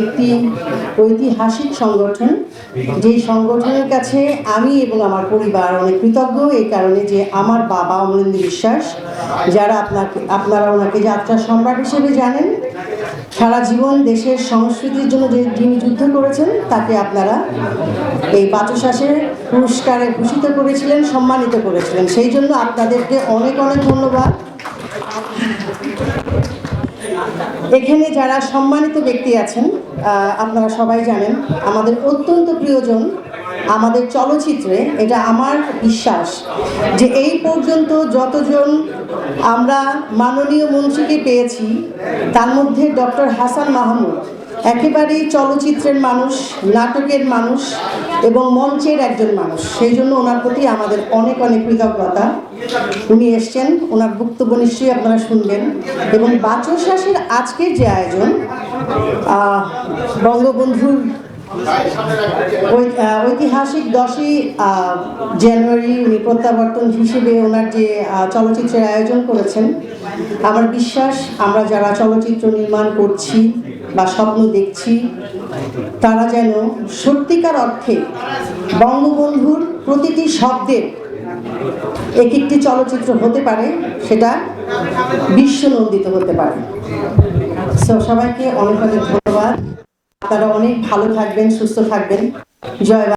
একটি ঐতিহাসিক সংগঠন যেই সংগঠনের কাছে আমি এবং আমার পরিবার অনেক কৃতজ্ঞ, এই কারণে যে আমার বাবা অমরেন্দ্র বিশ্বাস, যারা আপনাকে, আপনারা ওনাকে যাত্রা সম্রাট হিসেবে জানেন, সারা জীবন দেশের সংস্কৃতির জন্য যে যিনি যুদ্ধ করেছেন, তাকে আপনারা এই বাচশ্বাসের পুরস্কারে ভূষিত করেছিলেন, সম্মানিত করেছিলেন। সেই জন্য আপনাদেরকে অনেক অনেক ধন্যবাদ। এখানে যারা সম্মানিত ব্যক্তি আছেন আপনারা সবাই জানেন আমাদের অত্যন্ত প্রিয়জন আমাদের চলচ্চিত্রে এটা আমার বিশ্বাস যে এই পর্যন্ত যতজন আমরা মাননীয় মন্ত্রীকে পেয়েছি, তার মধ্যে ডক্টর হাসান মাহমুদ একেবারেই চলচ্চিত্রের মানুষ, নাটকের মানুষ এবং মঞ্চের একজন মানুষ। সেই জন্য ওনার প্রতি আমাদের অনেক অনেক কৃতজ্ঞতা। উনি এসছেন, ওনার বক্তব্য নিশ্চয়ই আপনারা শুনবেন। এবং বাচশ্বাসের আজকের যে আয়োজন বঙ্গবন্ধুর ঐতিহাসিক দশই জানুয়ারি উনি প্রত্যাবর্তন হিসেবে ওনার যে চলচ্চিত্রের আয়োজন করেছেন, আমার বিশ্বাস আমরা যারা চলচ্চিত্র নির্মাণ করছি বা স্বপ্ন দেখছি, তারা যেন সত্যিকার অর্থে বঙ্গবন্ধুর প্রতিটি শব্দের এক একটি চলচ্চিত্র হতে পারে, সেটা বিশ্বনন্দিত হতে পারে। সো সবাইকে অনেক অনেক ধন্যবাদ। আপনারা অনেক ভালো থাকবেন সুস্থ থাকবেন জয়।